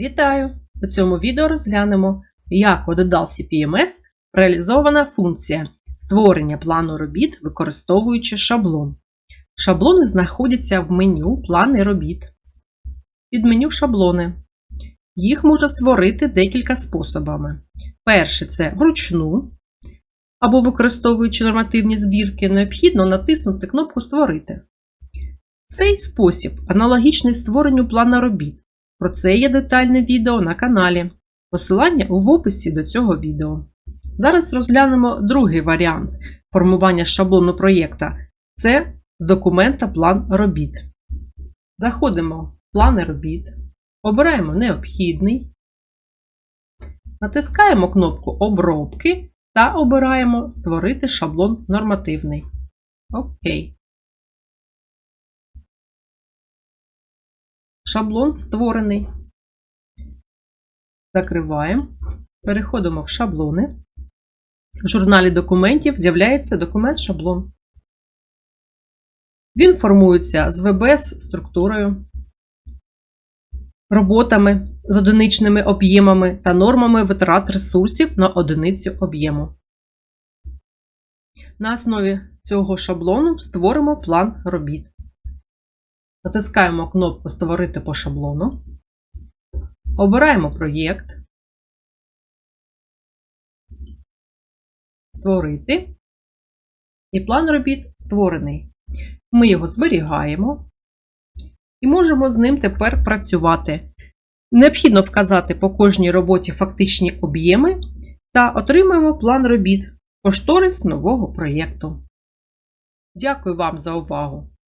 Вітаю! У цьому відео розглянемо, як у додалці PMS реалізована функція створення плану робіт, використовуючи шаблон. Шаблони знаходяться в меню Плани робіт. Під меню Шаблони. Їх можна створити декілька способами. Перше це вручну, або використовуючи нормативні збірки, необхідно натиснути кнопку Створити. Цей спосіб аналогічний створенню плана робіт. Про це є детальне відео на каналі. Посилання в описі до цього відео. Зараз розглянемо другий варіант формування шаблону проєкта. Це з документа план робіт. Заходимо в плани робіт, обираємо необхідний, натискаємо кнопку Обробки та обираємо Створити шаблон нормативний. Окей. Шаблон створений. Закриваємо. Переходимо в шаблони. В журналі документів з'являється документ шаблон. Він формується з ВБС структурою, роботами з одиничними об'ємами та нормами витрат ресурсів на одиницю об'єму. На основі цього шаблону створимо план робіт. Натискаємо кнопку Створити по шаблону. Обираємо проєкт. Створити. І план робіт створений. Ми його зберігаємо і можемо з ним тепер працювати. Необхідно вказати по кожній роботі фактичні об'єми та отримаємо план робіт кошторис нового проєкту. Дякую вам за увагу!